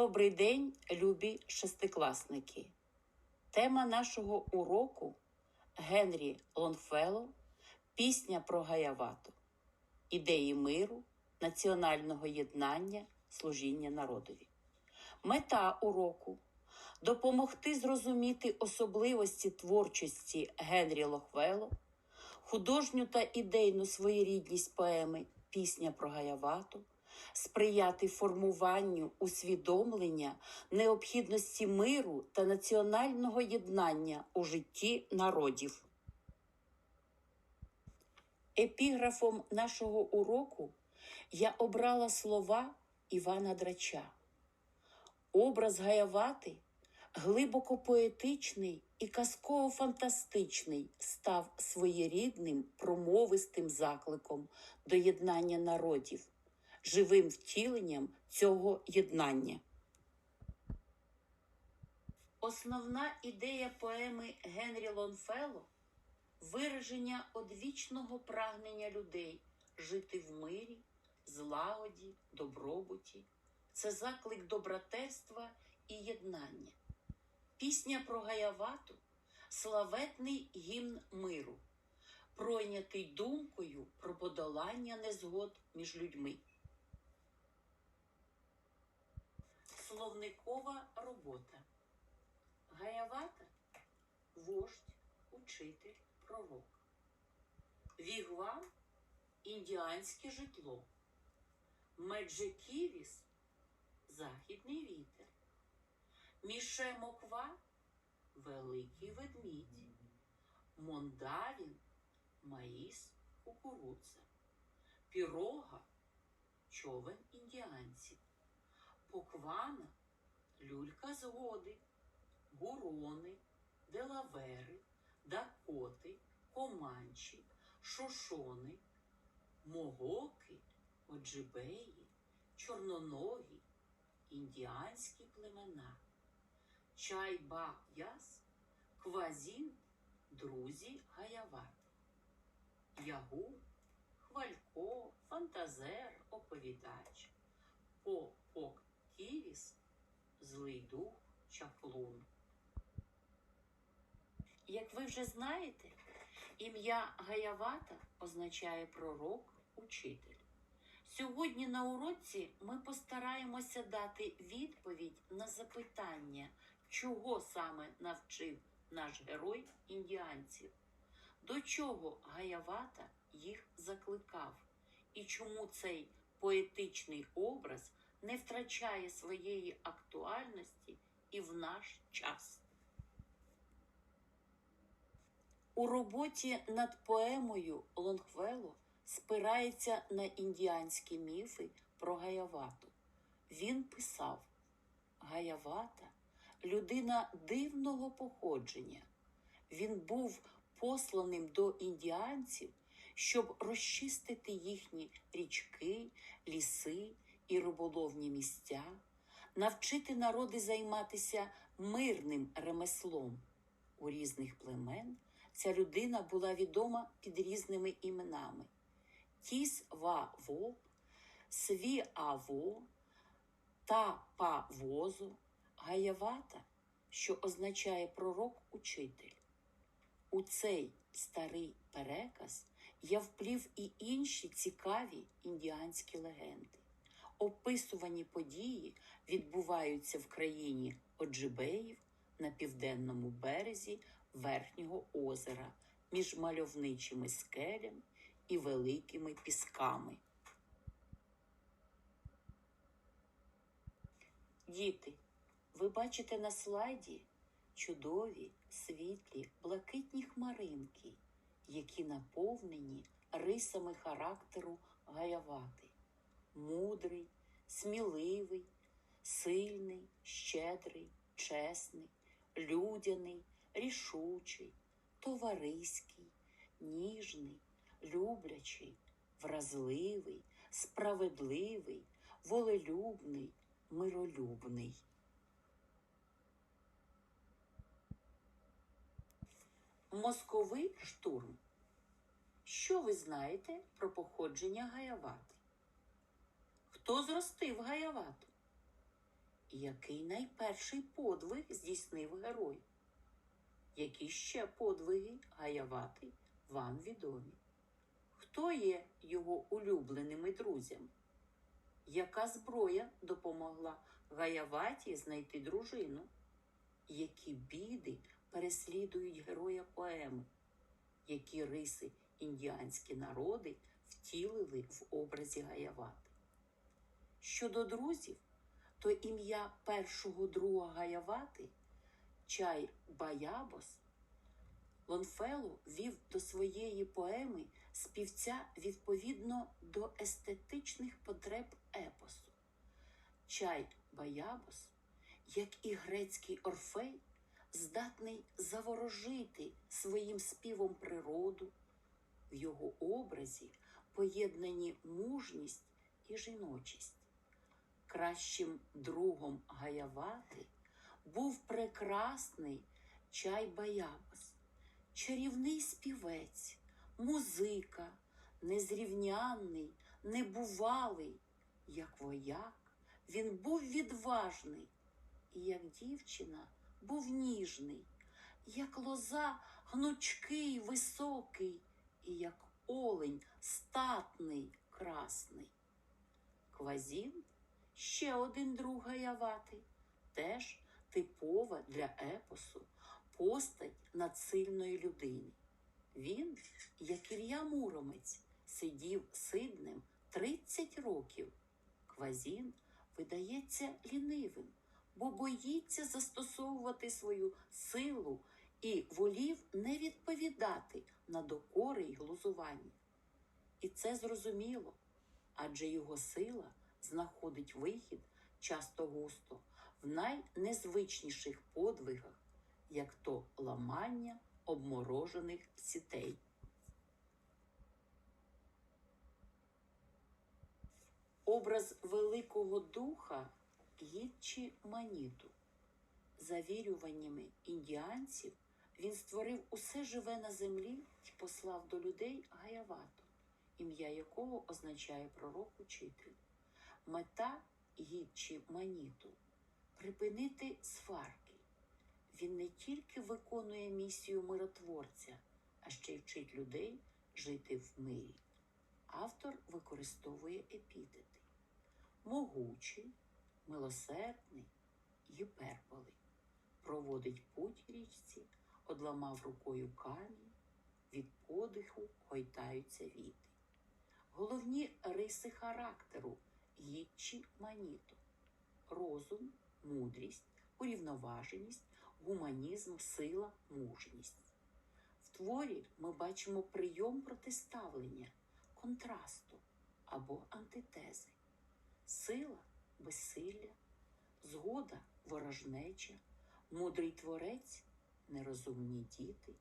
Добрий день, любі шестикласники. Тема нашого уроку Генрі Лонфелло Пісня про Гаявату. Ідеї миру, національного єднання, служіння народові. Мета уроку допомогти зрозуміти особливості творчості Генрі Лохвело, художню та ідейну своєрідність поеми Пісня про Гаявату, сприяти формуванню усвідомлення необхідності миру та національного єднання у житті народів. Епіграфом нашого уроку я обрала слова Івана Драча. Образ Гаявати глибоко поетичний і казково-фантастичний став своєрідним промовистим закликом до єднання народів, живим втіленням цього єднання. Основна ідея поеми Генрі Лонфелло вираження одвічного прагнення людей жити в мирі, злагоді, добробуті. Це заклик до братерства і єднання. Пісня про Гаявату славетний гімн миру, пройнятий думкою про подолання незгод між людьми. Словникова робота. Гаявата вождь, учитель, пророк. Вігвам індіанське житло. Меджиківіс західний вітер. Мішемоква великий ведмідь. Мондавін маїс кукурудза. Пірога човен індіанців. Поквана люлька згоди. Гурони, делавери, дакоти, команчі, шошони, могоки, оджибеї, чорноногі, індіанські племена, чайба-яс, квазін, друзі гаяват, ягур, хвалько, фантазер, оповідач, попок злий дух, чаклун. Як ви вже знаєте, ім'я Гаявата означає пророк, учитель. Сьогодні на уроці ми постараємося дати відповідь на запитання, чого саме навчив наш герой індіанців, до чого Гаявата їх закликав, і чому цей поетичний образ не втрачає своєї актуальності і в наш час. У роботі над поемою Лонгвело спирається на індіанські міфи про Гаявату. Він писав: Гаявата людина дивного походження. Він був посланим до індіанців, щоб розчистити їхні річки, ліси і риболовні місця, навчити народи займатися мирним ремеслом у різних племен. Ця людина була відома під різними іменами: Тіс-ва-во, Сві-аво, Та-па-возо, Гаявата, що означає пророк учитель. У цей старий переказ я вплів і інші цікаві індіанські легенди. Описувані події відбуваються в країні Оджибеїв на південному березі верхнього озера між мальовничими скелями і великими пісками. Діти, ви бачите на слайді чудові, світлі, блакитні хмаринки, які наповнені рисами характеру гаявати. Мудрий, сміливий, сильний, щедрий, чесний, людяний, рішучий, товариський, ніжний, люблячий, вразливий, справедливий, волелюбний, миролюбний. Московий штурм. Що ви знаєте про походження Гаявати? Хто зростив Гаявату? який найперший подвиг здійснив герой? Які ще подвиги Гаявати вам відомі? Хто є його улюбленими друзями? Яка зброя допомогла Гаяваті знайти дружину? Які біди переслідують героя поеми? Які риси індіанські народи втілили в образі Гаявати? Щодо друзів, то ім'я першого друга Гаявати Чай Баябос Лонфело вів до своєї поеми співця відповідно до естетичних потреб епосу. Чай Баябос, як і грецький Орфей, здатний заворожити своїм співом природу, в його образі поєднані мужність і жіночість. Кращим другом Гаявати був прекрасний чай Баябас, чарівний співець, музика, незрівнянний, небувалий, як вояк, він був відважний, і як дівчина був ніжний, як лоза гнучкий, високий, і як олень статний, красний. Квазін ще один друг Гаявати, теж типова для епосу постать надсильної людини. Він, як Ілля Муромець, сидів сидним 30 років. Квазін видається лінивим, бо боїться застосовувати свою силу і волів не відповідати на докори й глузування. І це зрозуміло, адже його сила знаходить вихід часто густо в найнезвичніших подвигах, як то ламання обморожених сітей. Образ Великого Духа Гітчі Маніту. За вірюваннями індіанців, він створив усе живе на землі і послав до людей Гаявату, ім'я якого означає пророк учитель. Мета Гітчі Маніту припинити сварки. Він не тільки виконує місію миротворця, а ще й вчить людей жити в мирі. Автор використовує епітети могучий, милосердний, гіперболи. Проводить путь річці, одламав рукою камінь, від подиху гойтаються віти. Головні риси характеру гідчі маніто, розум, мудрість, урівноваженість, гуманізм, сила, мужність. В творі ми бачимо прийом протиставлення, контрасту або антитези, сила безсилля, згода ворожнеча, мудрий творець, нерозумні діти,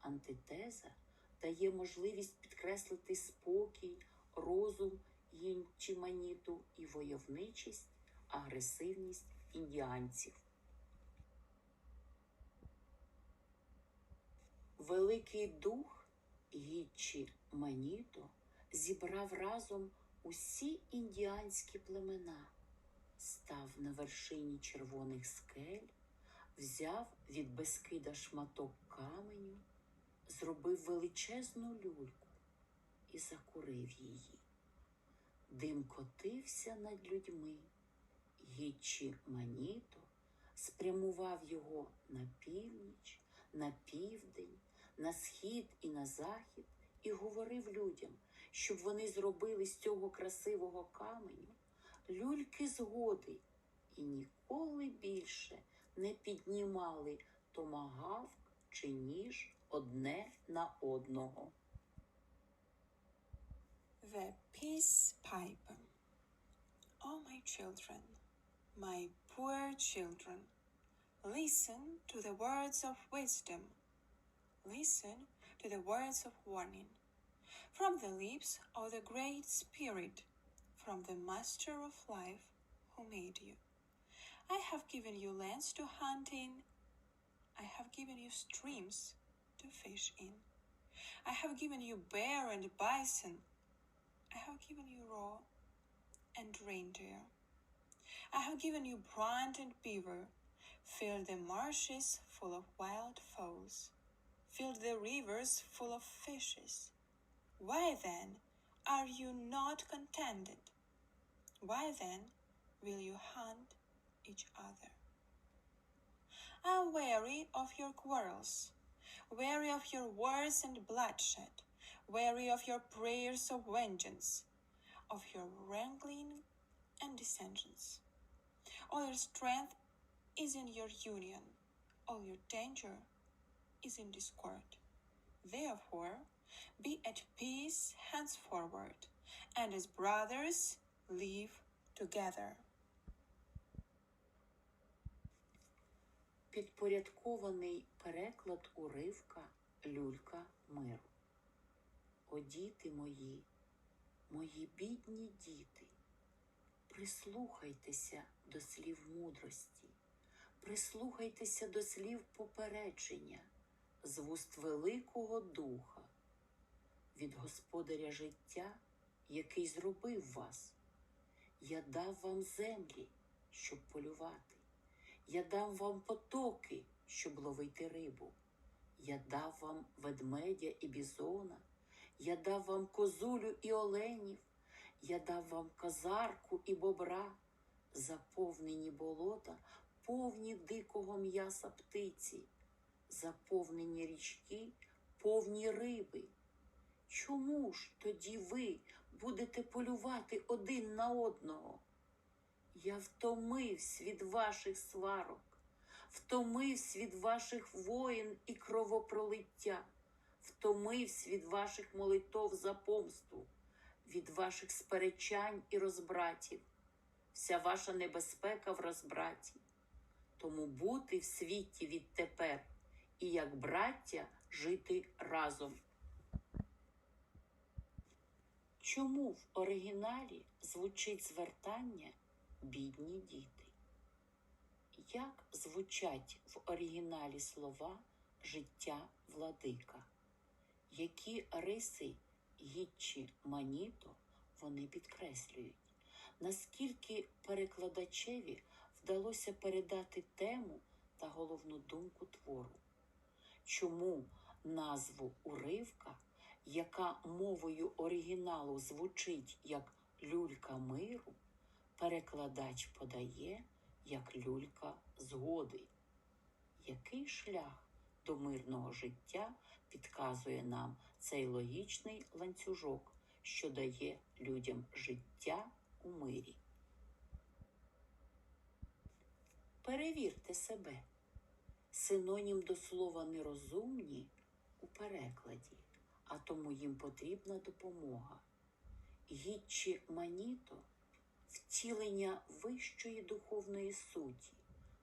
антитеза дає можливість підкреслити спокій, розум їнчиманіту і войовничість, агресивність індіанців. Великий дух Гічі Маніто зібрав разом усі індіанські племена, став на вершині червоних скель, взяв від Бескида шматок каменю, зробив величезну люльку і закурив її. Дим котився над людьми. Гічі Маніто спрямував його на північ, на південь, на схід і на захід і говорив людям, щоб вони зробили з цього красивого каменю люльки згоди і ніколи більше не піднімали томагавк чи ніж одне на одного. The Peace Pipe. Oh, my children, my poor children, listen to the words of wisdom. Listen to the words of warning. From the lips of the Great Spirit, from the Master of Life who made you. I have given you lands to hunt in. I have given you streams to fish in. I have given you bear and bison. I have given you raw and reindeer. I have given you brant and beaver, filled the marshes full of wild fowl, filled the rivers full of fishes. Why then are you not contented? Why then will you hunt each other? I am weary of your quarrels, weary of your wars and bloodshed, weary of your prayers of vengeance, of your wrangling and dissensions. All your strength is in your union, all your danger is in discord. Therefore, be at peace henceforward, and as brothers live together. Підпорядкований переклад уривка Люлька миру. О діти мої, мої бідні діти, прислухайтеся до слів мудрості, прислухайтеся до слів попередження з вуст Великого Духа, від Господаря життя, який зробив вас. Я дав вам землі, щоб полювати. Я дам вам потоки, щоб ловити рибу. Я дав вам ведмедя і бізона, я дав вам козулю і оленів, я дав вам козарку і бобра, заповнені болота, повні дикого м'яса птиці, заповнені річки, повні риби. Чому ж тоді ви будете полювати один на одного? Я втомився від ваших сварок, втомився від ваших воїн і кровопролиття, втомився від ваших молитов за помсту, від ваших сперечань і розбратів. Вся ваша небезпека в розбраті. Тому бути в світі відтепер і як браття жити разом. Чому в оригіналі звучить звертання бідні діти? Як звучать в оригіналі слова життя владика? Які риси гідчі маніто вони підкреслюють? Наскільки перекладачеві вдалося передати тему та головну думку твору? Чому назву уривка, яка мовою оригіналу звучить як люлька миру, перекладач подає як люлька згоди? Який шлях до мирного життя підказує нам цей логічний ланцюжок, що дає людям життя у мирі? Перевірте себе. Синонім до слова нерозумні у перекладі, а тому їм потрібна допомога. Гідчі маніто втілення вищої духовної суті,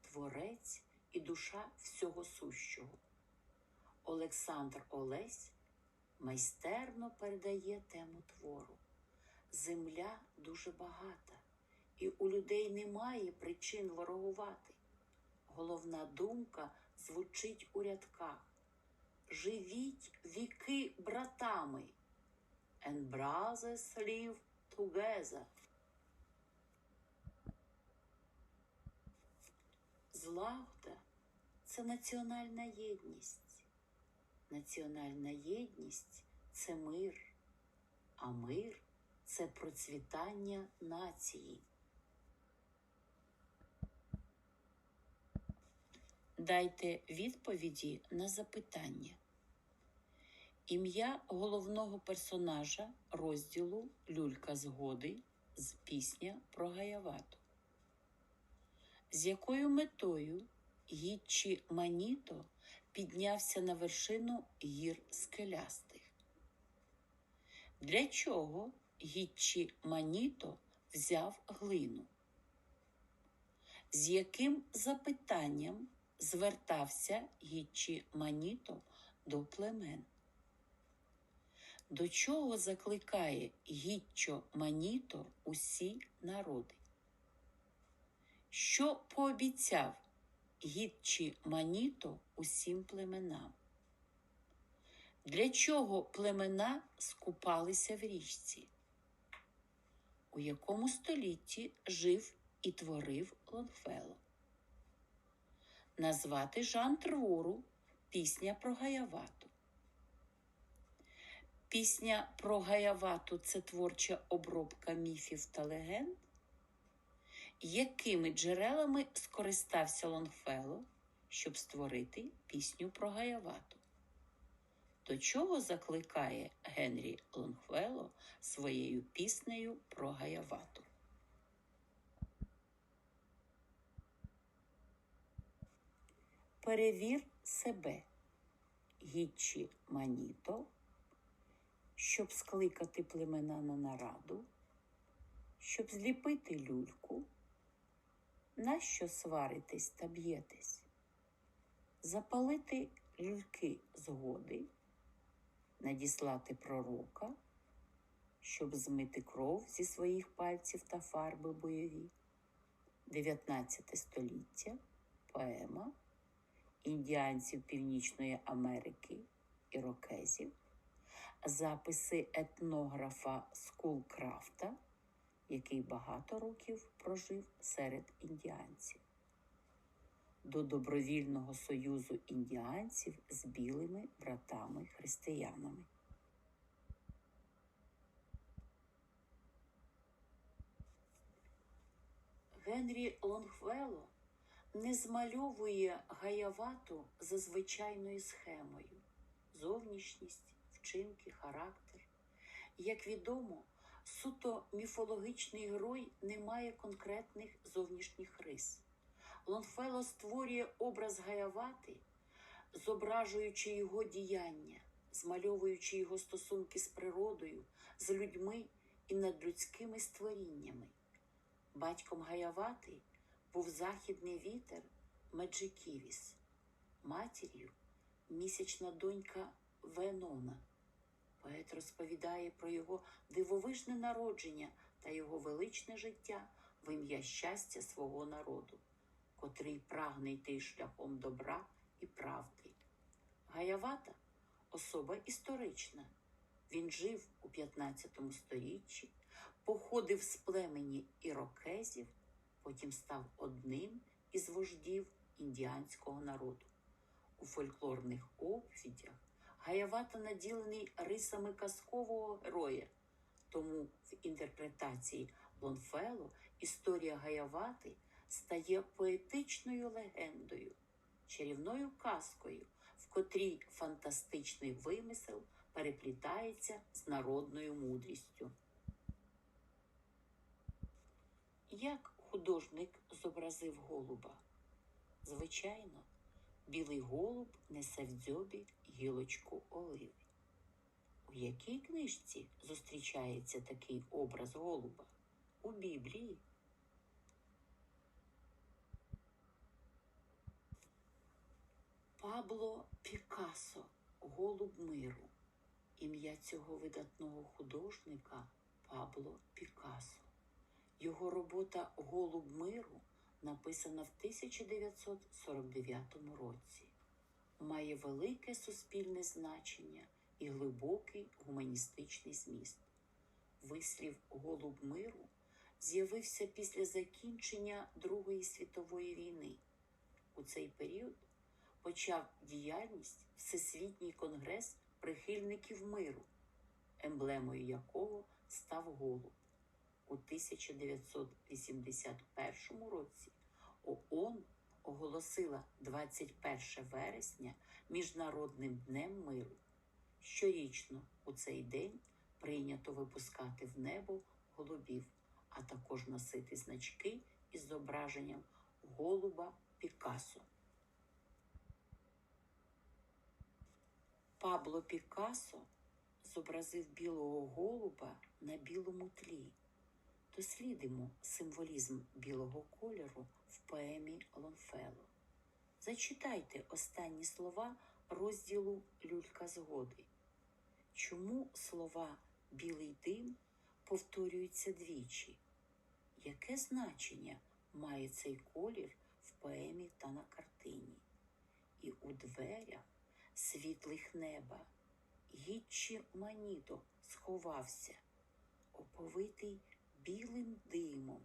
творець і душа всього сущого. Олександр Олесь майстерно передає тему твору. Земля дуже багата, і у людей немає причин ворогувати. Головна думка звучить у рядках. Живіть віки братами. And brothers live together. Злагода це національна єдність. Національна єдність це мир, а мир це процвітання нації. Дайте відповіді на запитання. Ім'я головного персонажа розділу Люлька згоди з пісня про Гаявату. З якою метою Гіччі Маніто піднявся на вершину гір скелястих? Для чого Гіччі Маніто взяв глину? З яким запитанням звертався Гіччі Маніто до племен? До чого закликає Гіччо Маніто усі народи? Що пообіцяв Гіччі Маніто усім племенам? Для чого племена скупалися в річці? У якому столітті жив і творив Лонгфелло. Назвати жанр твору пісня про Гаявату. Пісня про Гаявату це творча обробка міфів та легенд. Якими джерелами скористався Лонгфелло, щоб створити пісню про Гаявату? До чого закликає Генрі Лонгфелло своєю піснею про Гаявату? Перевір себе, гідчі маніто, щоб скликати племена на нараду, щоб зліпити люльку, нащо сваритесь та б'єтесь, запалити люльки згоди, надіслати пророка, щоб змити кров зі своїх пальців та фарби бойові. 19 століття, поема. Індіанців Північної Америки ірокезів, записи етнографа Скулкрафта, який багато років прожив серед індіанців, до добровільного союзу індіанців з білими братами-християнами. Генрі Лонгфелло не змальовує гаявату за звичайною схемою зовнішність, вчинки, характер. Як відомо, суто міфологічний герой не має конкретних зовнішніх рис. Лонфело створює образ гаявати, зображуючи його діяння, змальовуючи його стосунки з природою, з людьми і надлюдськими створіннями. Батьком Гаявати був західний вітер Меджиківіс, матір'ю місячна донька Венона. Поет розповідає про його дивовижне народження та його величне життя в ім'я щастя свого народу, котрий прагне йти шляхом добра і правди. Гаявата особа історична. Він жив у 15 сторіччі, походив з племені ірокезів, потім став одним із вождів індіанського народу. У фольклорних оповідях Гаявата наділений рисами казкового героя, тому в інтерпретації Лонфело історія Гаявати стає поетичною легендою, чарівною казкою, в котрій фантастичний вимисел переплітається з народною мудрістю. Як художник зобразив голуба? Звичайно, білий голуб несе в дзьобі гілочку оливи. У якій книжці зустрічається такий образ голуба? У Біблії. Пабло Пікассо Голуб миру. Ім'я цього видатного художника Пабло Пікассо. Його робота Голуб миру написана в 1949 році. Має велике суспільне значення і глибокий гуманістичний зміст. Вислів Голуб миру з'явився після закінчення Другої світової війни. У цей період почав діяльність Всесвітній конгрес прихильників миру, емблемою якого став голуб. У 1981 році ООН оголосила 21 вересня Міжнародним днем миру. Щорічно у цей день прийнято випускати в небо голубів, а також носити значки із зображенням голуба Пікассо. Пабло Пікассо зобразив білого голуба на білому тлі. Дослідимо символізм білого кольору в поемі Лонфело. Зачитайте останні слова розділу Люлька згоди. Чому слова білий дим повторюються двічі? Яке значення має цей колір в поемі та на картині? І у дверях світлих неба гідчі маніто сховався, оповитий білим димом,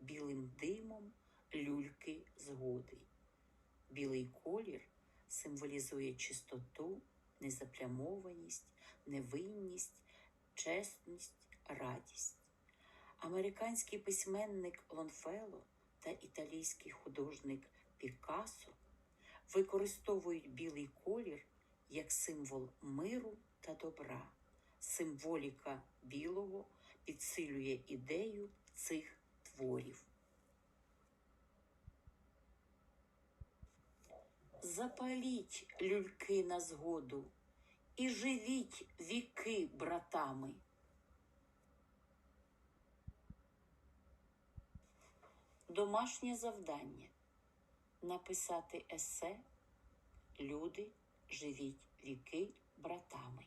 білим димом люльки згоди. Білий колір символізує чистоту, незаплямованість, невинність, чесність, радість. Американський письменник Лонфело та італійський художник Пікассо використовують білий колір як символ миру та добра. Символіка білого підсилює ідею цих творів. Запаліть люльки на згоду і живіть віки братами. Домашнє завдання написати есе Люди живіть віки братами.